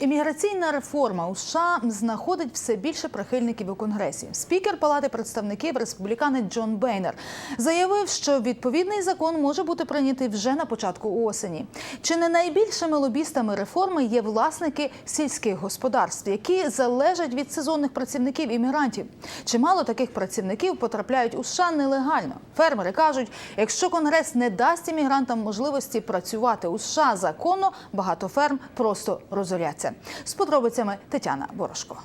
Імміграційна реформа у США знаходить все більше прихильників у конгресі. Спікер Палати представників республіканець Джон Бейнер заявив, що відповідний закон може бути прийнятий вже на початку осені. Чи не найбільшими лобістами реформи є власники сільських господарств, які залежать від сезонних працівників іммігрантів? Чимало таких працівників потрапляють у США нелегально. Фермери кажуть, якщо конгрес не дасть іммігрантам можливості працювати у США законно, багато ферм просто розоряться. З подробицями Тетяна Борошко.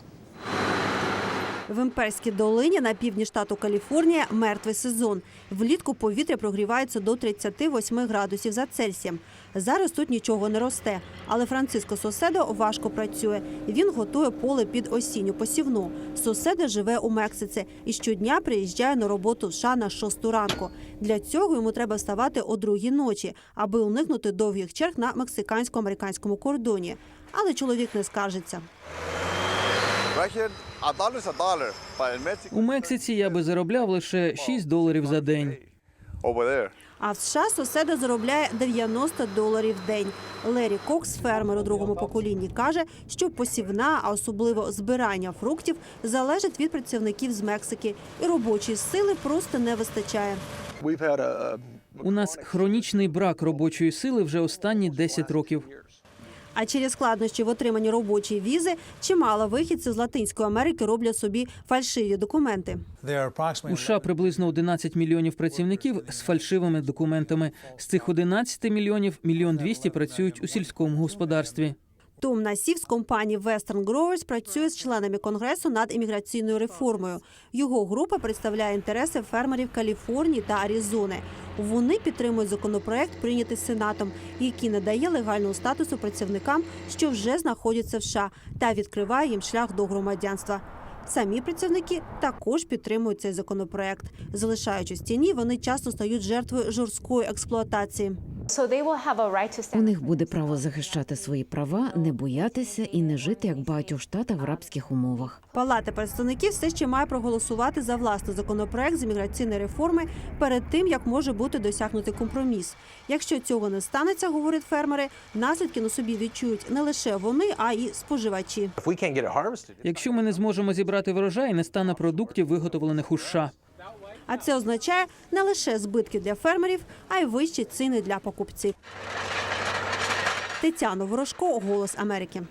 В імперській долині на півдні штату Каліфорнія мертвий сезон. Влітку повітря прогрівається до 38 градусів за Цельсієм. Зараз тут нічого не росте, але Франциско Соседо важко працює. Він готує поле під осінню посівну. Соседо живе у Мексиці і щодня приїжджає на роботу в США на 6 ранку. Для цього йому треба вставати о другій ночі, аби уникнути довгих черг на мексикансько-американському кордоні. Але чоловік не скаржиться. У Мексиці я би заробляв лише 6 доларів за день. А в США Соседо заробляє 90 доларів в день. Лері Кокс, фермер у другому поколінні, каже, що посівна, а особливо збирання фруктів, залежить від працівників з Мексики, і робочої сили просто не вистачає. У нас хронічний брак робочої сили вже останні 10 років. А через складнощі в отриманні робочої візи чимало вихідців з Латинської Америки роблять собі фальшиві документи. У США приблизно 11 мільйонів працівників з фальшивими документами. З цих 11 мільйонів мільйон 200 працюють у сільському господарстві. Том Насів з компанії Western Growers працює з членами конгресу над імміграційною реформою. Його група представляє інтереси фермерів Каліфорнії та Аризони. Вони підтримують законопроект, прийнятий сенатом, який надає легального статусу працівникам, що вже знаходяться в США, та відкриває їм шлях до громадянства. Самі працівники також підтримують цей законопроект. Залишаючись тіні, вони часто стають жертвою жорсткої експлуатації. So they will have a right to У них буде право захищати свої права, не боятися і не жити як в багатьох штатах в рабських умовах. Палата представників все ще має проголосувати за власний законопроект з імміграційної реформи перед тим, як може бути досягнутий компроміс. Якщо цього не станеться, говорять фермери, наслідки на собі відчують не лише вони, а й споживачі. if we can't get it harvested, Якщо ми не зможемо зібрати врожай, не стане продуктів, виготовлених у США. А це означає не лише збитки для фермерів, а й вищі ціни для покупців. Тетяна Ворожко, Голос Америки.